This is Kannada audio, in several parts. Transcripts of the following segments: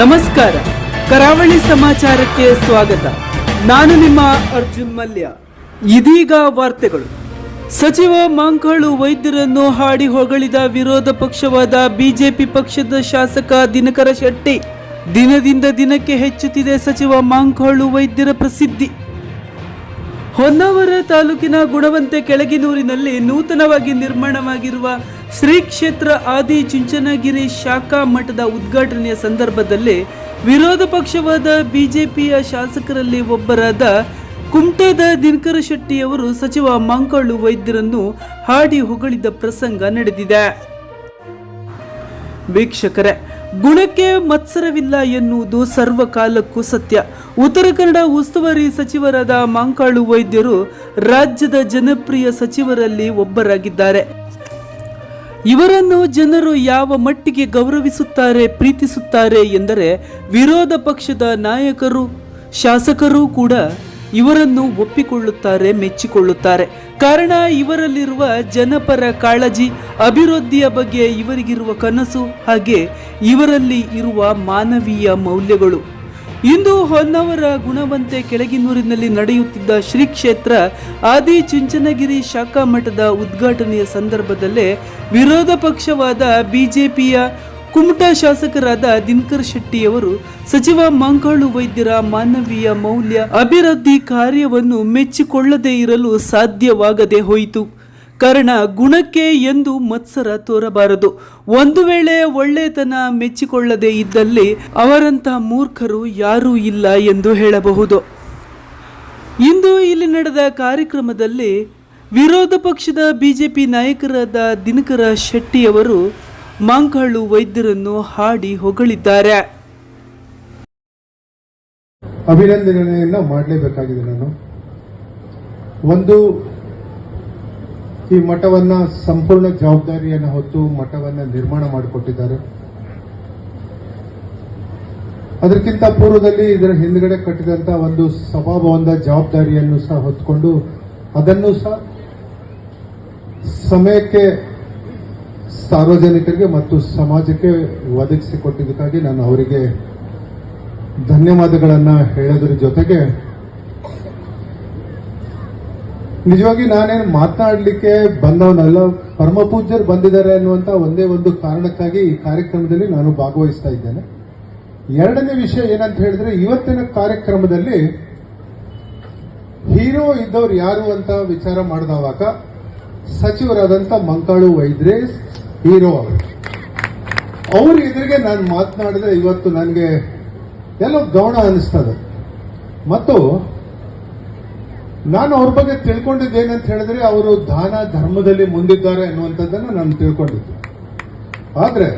ನಮಸ್ಕಾರ. ಕರಾವಳಿ ಸಮಾಚಾರಕ್ಕೆ ಸ್ವಾಗತ. ನಾನು ನಿಮ್ಮ ಅರ್ಜುನ್ ಮಲ್ಯ. ಇದೀಗ ವಾರ್ತೆಗಳು. ಸಚಿವ ಮಾಂಕಾಳು ವೈದ್ಯರನ್ನು ಹಾಡಿ ಹೊಗಳಿದ ವಿರೋಧ ಪಕ್ಷವಾದ ಬಿಜೆಪಿ ಪಕ್ಷದ ಶಾಸಕ ದಿನಕರ ಶೆಟ್ಟಿ ದಿನದಿಂದ ದಿನಕ್ಕೆ ಹೆಚ್ಚುತ್ತಿದೆ ಸಚಿವ ಮಾಂಕಾಳು ವೈದ್ಯರ ಪ್ರಸಿದ್ಧಿ. ಹೊನ್ನಾವರ ತಾಲೂಕಿನ ಗುಣವಂತೆ ಕೆಳಗಿನೂರಿನಲ್ಲಿ ನೂತನವಾಗಿ ನಿರ್ಮಾಣವಾಗಿರುವ ಶ್ರೀ ಕ್ಷೇತ್ರ ಆದಿ ಚುಂಚನಗಿರಿ ಶಾಖಾ ಮಠದ ಉದ್ಘಾಟನೆಯ ಸಂದರ್ಭದಲ್ಲಿ ವಿರೋಧ ಪಕ್ಷವಾದ ಬಿಜೆಪಿಯ ಶಾಸಕರಲ್ಲಿ ಒಬ್ಬರಾದ ಕುಮಟದ ದಿನಕರ ಶೆಟ್ಟಿಯವರು ಸಚಿವ ಮಂಕಾಳು ವೈದ್ಯರನ್ನು ಹಾಡಿ ಹೊಗಳಿದ ಪ್ರಸಂಗ ನಡೆದಿದೆ. ವೀಕ್ಷಕರೇ, ಗುಣಕ್ಕೆ ಮತ್ಸರವಿಲ್ಲ ಎನ್ನುವುದು ಸರ್ವಕಾಲಕ್ಕೂ ಸತ್ಯ. ಉತ್ತರ ಕನ್ನಡ ಉಸ್ತುವಾರಿ ಸಚಿವರಾದ ಮಾಂಕಾಳು ವೈದ್ಯರು ರಾಜ್ಯದ ಜನಪ್ರಿಯ ಸಚಿವರಲ್ಲಿ ಒಬ್ಬರಾಗಿದ್ದಾರೆ. ಇವರನ್ನು ಜನರು ಯಾವ ಮಟ್ಟಿಗೆ ಗೌರವಿಸುತ್ತಾರೆ, ಪ್ರೀತಿಸುತ್ತಾರೆ ಎಂದರೆ ವಿರೋಧ ಪಕ್ಷದ ನಾಯಕರು, ಶಾಸಕರು ಕೂಡ ಇವರನ್ನು ಒಪ್ಪಿಕೊಳ್ಳುತ್ತಾರೆ, ಮೆಚ್ಚಿಕೊಳ್ಳುತ್ತಾರೆ. ಕಾರಣ ಇವರಲ್ಲಿರುವ ಜನಪರ ಕಾಳಜಿ, ಅಭಿವೃದ್ಧಿಯ ಬಗ್ಗೆ ಇವರಿಗಿರುವ ಕನಸು ಹಾಗೆ ಇವರಲ್ಲಿ ಇರುವ ಮಾನವೀಯ ಮೌಲ್ಯಗಳು. ಇಂದು ಹೊನ್ನವರ ಗುಣವಂತೆ ಕೆಳಗಿನೂರಿನಲ್ಲಿ ನಡೆಯುತ್ತಿದ್ದ ಶ್ರೀ ಕ್ಷೇತ್ರ ಆದಿ ಚುಂಚನಗಿರಿ ಶಾಖಾ ಮಠದ ಉದ್ಘಾಟನೆಯ ಸಂದರ್ಭದಲ್ಲೇ ವಿರೋಧ ಪಕ್ಷವಾದ ಬಿಜೆಪಿಯ ಕುಮಟಾ ಶಾಸಕರಾದ ದಿನಕರ್ ಶೆಟ್ಟಿಯವರು ಸಚಿವ ಮಂಕಾಳು ವೈದ್ಯರ ಮಾನವೀಯ ಮೌಲ್ಯ ಅಭಿವೃದ್ಧಿ ಕಾರ್ಯವನ್ನು ಮೆಚ್ಚಿಕೊಳ್ಳದೇ ಇರಲು ಸಾಧ್ಯವಾಗದೆ ಹೋಯಿತು. ಕಾರಣ ಗುಣಕ್ಕೆ ಎಂದು ಮತ್ಸರ ತೋರಬಾರದು. ಒಂದು ವೇಳೆ ಒಳ್ಳೆತನ ಮೆಚ್ಚಿಕೊಳ್ಳದೆ ಇದ್ದಲ್ಲಿ ಅವರಂತ ಮೂರ್ಖರು ಯಾರೂ ಇಲ್ಲ ಎಂದು ಹೇಳಬಹುದು. ಇಂದು ಇಲ್ಲಿ ನಡೆದ ಕಾರ್ಯಕ್ರಮದಲ್ಲಿ ವಿರೋಧ ಪಕ್ಷದ ಬಿಜೆಪಿ ನಾಯಕರಾದ ದಿನಕರ ಶೆಟ್ಟಿಯವರು ಮಾಂಕಾಳು ವೈದ್ಯರನ್ನು ಹಾಡಿ ಹೊಗಳಿದ್ದಾರೆ. ಅಭಿನಂದನೆಯನ್ನ ಮಾಡಲೇಬೇಕಾಗಿದೆ ನಾನು. ಒಂದು ಈ ಮಠವನ್ನ ಸಂಪೂರ್ಣ ಜವಾಬ್ದಾರಿಯನ್ನು ಹೊತ್ತು ಮಠವನ್ನ ನಿರ್ಮಾಣ ಮಾಡಿಕೊಟ್ಟಿದ್ದಾರೆ. ಅದಕ್ಕಿಂತ ಪೂರ್ವದಲ್ಲಿ ಇದರ ಹಿಂದ್ಗಡೆ ಕಟ್ಟಿದಂತ ಒಂದು ಸಭಾಭವನದ ಜವಾಬ್ದಾರಿಯನ್ನು ಸಹ ಹೊತ್ಕೊಂಡು ಅದನ್ನು ಸಹ ಸಮಯಕ್ಕೆ ಸಾರ್ವಜನಿಕರಿಗೆ ಮತ್ತು ಸಮಾಜಕ್ಕೆ ಒದಗಿಸಿಕೊಟ್ಟಿದ್ದಕ್ಕಾಗಿ ನಾನು ಅವರಿಗೆ ಧನ್ಯವಾದಗಳನ್ನು ಹೇಳೋದ್ರ ಜೊತೆಗೆ ನಿಜವಾಗಿ ನಾನೇನು ಮಾತನಾಡಲಿಕ್ಕೆ ಬಂದವನಲ್ಲ ಪರಮ ಪೂಜ್ಯರು ಬಂದಿದ್ದಾರೆ ಅನ್ನುವಂತ ಒಂದೇ ಒಂದು ಕಾರಣಕ್ಕಾಗಿ ಈ ಕಾರ್ಯಕ್ರಮದಲ್ಲಿ ನಾನು ಭಾಗವಹಿಸ್ತಾ ಇದ್ದೇನೆ. ಎರಡನೇ ವಿಷಯ ಏನಂತ ಹೇಳಿದ್ರೆ, ಇವತ್ತಿನ ಕಾರ್ಯಕ್ರಮದಲ್ಲಿ ಹೀರೋ ಇದ್ದವ್ರು ಯಾರು ಅಂತ ವಿಚಾರ ಮಾಡಿದವಾಗ ಸಚಿವರಾದಂತ ಮಂಕಾಳು ವೈದ್ಯರೇ ಹೀರೋ ಅವರು. ಅವ್ರ ಎದುರಿಗೆ ನಾನು ಮಾತನಾಡಿದ್ರೆ ಇವತ್ತು ನನಗೆ ಎಲ್ಲೋ ಗೌಣ ಅನಿಸ್ತದೆ. ಮತ್ತು ನಾನು ಅವ್ರ ಬಗ್ಗೆ ತಿಳ್ಕೊಂಡಿದ್ದೇನಂತ ಹೇಳಿದ್ರೆ ಅವರು ದಾನ ಧರ್ಮದಲ್ಲಿ ಮುಂದಿದ್ದಾರೆ ಅನ್ನುವಂಥದ್ದನ್ನು ನಾನು ತಿಳ್ಕೊಂಡಿದ್ದೆ. ಆದರೆ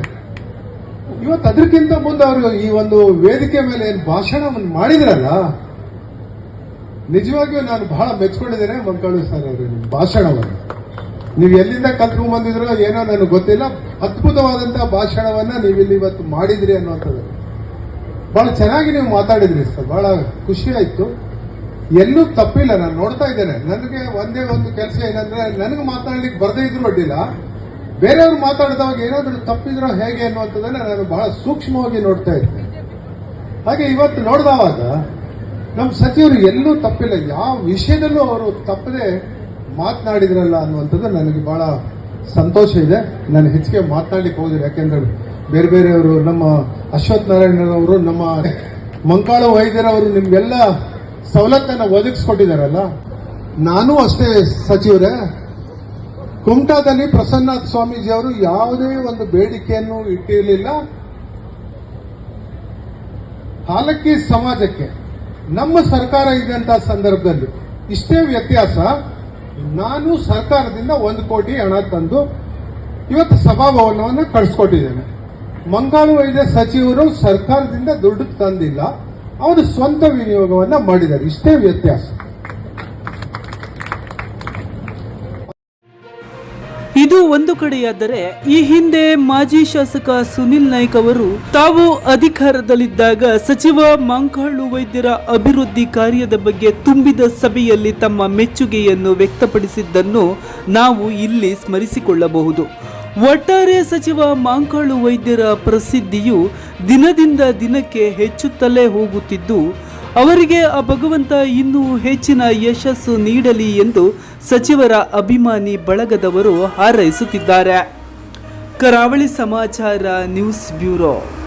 ಇವತ್ತು ಅದಕ್ಕಿಂತ ಮುಂದೆ ಅವರು ಈ ಒಂದು ವೇದಿಕೆ ಮೇಲೆ ಏನು ಭಾಷಣವನ್ನು ಮಾಡಿದ್ರಲ್ಲ, ನಿಜವಾಗಿಯೂ ನಾನು ಬಹಳ ಮೆಚ್ಕೊಂಡಿದ್ದೇನೆ ಮಂಕಾಳು ಸರ್ ಅವರು ನಿಮ್ಮ ಭಾಷಣವನ್ನು. ನೀವು ಎಲ್ಲಿಂದ ಕಲ್ತ್ಕೊಂಡ್ ಬಂದಿದ್ರೋ ಏನೋ ನನಗೆ ಗೊತ್ತಿಲ್ಲ ಅದ್ಭುತವಾದಂತಹ ಭಾಷಣವನ್ನ ನೀವು ಇಲ್ಲಿ ಇವತ್ತು ಮಾಡಿದ್ರಿ ಅನ್ನುವಂಥದ್ದು. ಬಹಳ ಚೆನ್ನಾಗಿ ನೀವು ಮಾತಾಡಿದ್ರಿ ಸರ್, ಬಹಳ ಖುಷಿ ಆಯ್ತು. ಎಲ್ಲೂ ತಪ್ಪಿಲ್ಲ, ನಾನು ನೋಡ್ತಾ ಇದ್ದೇನೆ. ನನಗೆ ಒಂದೇ ಒಂದು ಕೆಲಸ ಏನಂದ್ರೆ, ನನಗೆ ಮಾತಾಡ್ಲಿಕ್ಕೆ ಬರದೇ ಇದ್ರು ಅಡ್ಡಿಲ್ಲ. ಬೇರೆಯವ್ರು ಮಾತಾಡಿದವಾಗ ಏನಾದರೂ ತಪ್ಪಿದ್ರೋ ಹೇಗೆ ಅನ್ನುವಂಥದ್ದನ್ನ ನಾನು ಬಹಳ ಸೂಕ್ಷ್ಮವಾಗಿ ನೋಡ್ತಾ ಇದ್ದೆ. ಹಾಗೆ ಇವತ್ತು ನೋಡಿದವಾಗ ನಮ್ಮ ಸಚಿವರು ಎಲ್ಲೂ ತಪ್ಪಿಲ್ಲ. ಯಾವ ವಿಷಯದಲ್ಲೂ ಅವರು ತಪ್ಪದೆ ಮಾತನಾಡಿದ್ರಲ್ಲ ಅನ್ನುವಂಥದ್ದು ನನಗೆ ಬಹಳ ಸಂತೋಷ ಇದೆ. ನಾನು ಹೆಚ್ಚಿಗೆ ಮಾತನಾಡ್ಲಿಕ್ಕೆ ಹೋಗಿದ್ರು ಯಾಕೆಂದ್ರೆ ಬೇರೆ ಬೇರೆಯವರು, ನಮ್ಮ ಅಶ್ವಥ್ ನಾರಾಯಣರವರು ನಮ್ಮ ಮಂಕಾಳು ವೈದ್ಯರವರು ನಿಮ್ಗೆಲ್ಲ ಸವಲತ್ತನ್ನು ಒದಗಿಸ್ಕೊಟ್ಟಿದಾರಲ್ಲ ನಾನು ಅಷ್ಟೇ ಸಚಿವರೇ. ಕುಮಟಾದಲ್ಲಿ ಸ್ವಾಮೀಜಿ ಅವರು ಯಾವುದೇ ಒಂದು ಬೇಡಿಕೆಯನ್ನು ಇಟ್ಟಿರಲಿಲ್ಲ. ಹಾಲಕ್ಕಿ ಸಮಾಜಕ್ಕೆ ನಮ್ಮ ಸರ್ಕಾರ ಇದ್ದಂಥ ಸಂದರ್ಭದಲ್ಲಿ ಇಷ್ಟೇ ವ್ಯತ್ಯಾಸ, ನಾನು ಸರ್ಕಾರದಿಂದ ಒಂದು ಕೋಟಿ ಹಣ ತಂದು ಇವತ್ತು ಸಭಾಭವನವನ್ನು ಕಳಿಸ್ಕೊಟ್ಟಿದ್ದೇನೆ. ಮಂಗಾಳು ವೈದ್ಯ ಸಚಿವರು ಸರ್ಕಾರದಿಂದ ದುಡ್ಡು ತಂದಿಲ್ಲ. ಅವರು ಸ್ವಂತ ವಿನಿಯೋಗವನ್ನ ಮಾಡಿದ್ದಾರೆ ಇಷ್ಟೇ ವ್ಯತ್ಯಾಸ. ಇದು ಒಂದು ಕಡೆಯಾದರೆ ಈ ಹಿಂದೆ ಮಾಜಿ ಶಾಸಕ ಸುನಿಲ್ ನಾಯ್ಕ ಅವರು ತಾವು ಅಧಿಕಾರದಲ್ಲಿದ್ದಾಗ ಸಚಿವ ಮಂಕಾಳು ವೈದ್ಯರ ಅಭಿವೃದ್ಧಿ ಕಾರ್ಯದ ಬಗ್ಗೆ ತುಂಬಿದ ಸಭೆಯಲ್ಲಿ ತಮ್ಮ ಮೆಚ್ಚುಗೆಯನ್ನು ವ್ಯಕ್ತಪಡಿಸಿದ್ದನ್ನು ನಾವು ಇಲ್ಲಿ ಸ್ಮರಿಸಿಕೊಳ್ಳಬಹುದು. ಒಟ್ಟಾರೆ ಸಚಿವ ಮಾಂಕಾಳು ವೈದ್ಯರ ಪ್ರಸಿದ್ಧಿಯು ದಿನದಿಂದ ದಿನಕ್ಕೆ ಹೆಚ್ಚುತ್ತಲೇ ಹೋಗುತ್ತಿದ್ದು, ಅವರಿಗೆ ಆ ಭಗವಂತ ಇನ್ನೂ ಹೆಚ್ಚಿನ ಯಶಸ್ಸು ನೀಡಲಿ ಎಂದು ಸಚಿವರ ಅಭಿಮಾನಿ ಬಳಗದವರು ಹಾರೈಸುತ್ತಿದ್ದಾರೆ. ಕರಾವಳಿ ಸಮಾಚಾರ ನ್ಯೂಸ್ ಬ್ಯೂರೋ.